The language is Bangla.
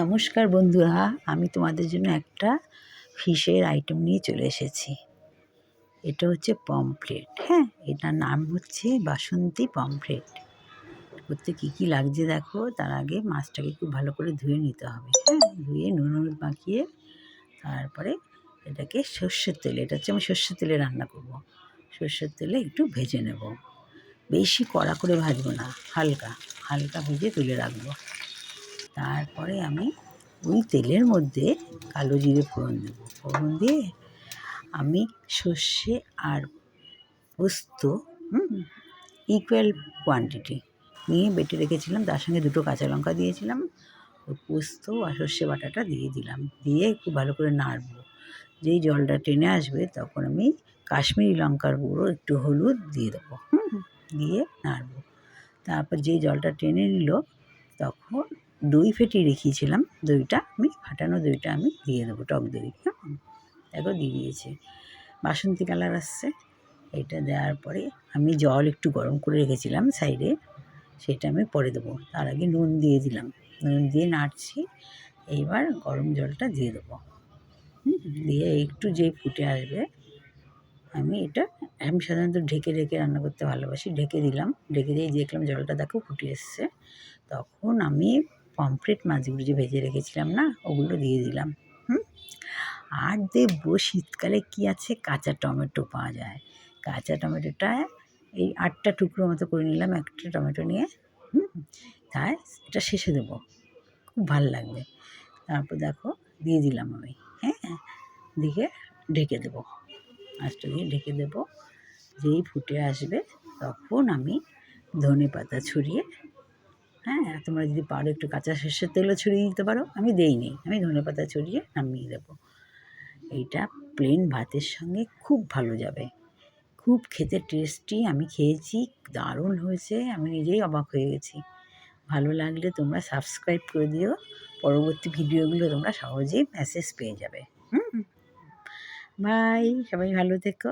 নমস্কার বন্ধুরা, আমি তোমাদের জন্য একটা ফিশের আইটেম নিয়ে চলে এসেছি। এটা হচ্ছে পমফ্রেট হ্যাঁ এটার নাম হচ্ছে বাসন্তী পমফ্রেট করতে কী কী লাগছে দেখো, তার আগে মাছটাকে খুব ভালো করে ধুয়ে নিতে হবে। হ্যাঁ ধুয়ে নুন, হলুদ মাখিয়ে তারপরে এটাকে সর্ষের তেলে, এটা হচ্ছে আমি সর্ষের তেলে রান্না করব। সর্ষের তেলে একটু ভেজে নেব। বেশি কড়া করে ভাজবো না, হালকা হালকা ভেজে তুলে রাখব। তারপরে আমি ওই তেলের মধ্যে কালো জিরে ফোড়ন দেবো। ফোড়ন দিয়ে আমি সর্ষে আর পোস্ত ইকুয়াল কোয়ান্টিটি নিয়ে বেটে রেখেছিলাম। তার সঙ্গে দুটো কাঁচা লঙ্কা দিয়েছিলাম, ওই পোস্ত আর সর্ষে বাটাটা দিয়ে দিলাম। দিয়ে একটু ভালো করে নাড়বো। যেই জলটা টেনে আসবে তখন আমি কাশ্মীরি লঙ্কার গুঁড়ো, একটু হলুদ দিয়ে দেবো। দিয়ে নাড়বো। তারপর যেই জলটা টেনে নিল তখন দই ফেটিয়ে রেখেছিলাম দইটা আমি, ফাটানো দইটা আমি দিয়ে দেবো, টক দই হ্যাঁ? দেখো দিয়ে দিয়েছে। বাসন্তী কালার আসছে। এটা দেওয়ার পরে আমি জল একটু গরম করে রেখেছিলাম সাইডে, সেটা আমি পরে দেবো। তার আগে নুন দিয়ে দিলাম। নুন দিয়ে নাড়ছি, এইবার গরম জলটা দিয়ে দেবো। দিয়ে একটু যেই ফুটে আসবে, আমি এটা, আমি সাধারণত ঢেকে ঢেকে রান্না করতে ভালোবাসি। ঢেকে দিলাম, ঢেকে দিয়ে দেখলাম জলটা দেখো ফুটে এসছে। তখন আমি পমফ্রেট মাছগুলো যে ভেজে রেখেছিলাম না? ওগুলো দিয়ে দিলাম। হুম? আর দেবো শীতকালে কী আছে? কাঁচা টমেটো পাওয়া যায়। কাঁচা টমেটোটা এই আটটা টুকরো মতো করে নিলাম, একটা টমেটো নিয়ে। হুম? তাই এটা শেষে দেবো। খুব ভালো লাগবে। তারপর দেখো, দিয়ে দিলাম আমি। হ্যাঁ? দিয়ে ঢেকে দেবো। মাছটা দিয়ে ঢেকে দেবো। যেই ফুটে আসবে তখন আমি ধনে পাতা ছড়িয়ে হ্যাঁ তোমরা যদি পারো একটু কাঁচা সর্ষের তেলও ছড়িয়ে দিতে পারো। আমি দেইনি। আমি ধনে পাতা ছড়িয়ে নামিয়ে দেবো। এইটা প্লেন ভাতের সঙ্গে খুব ভালো যাবে। খুব খেতে টেস্টি আমি খেয়েছি, দারুণ হয়েছে। আমি নিজেই অবাক হয়ে গেছি। ভালো লাগলে তোমরা সাবস্ক্রাইব করে দিও। পরবর্তী ভিডিওগুলো তোমরা সহজেই মেসেজ পেয়ে যাবে। হুম। বাই সবাই ভালো থেকো।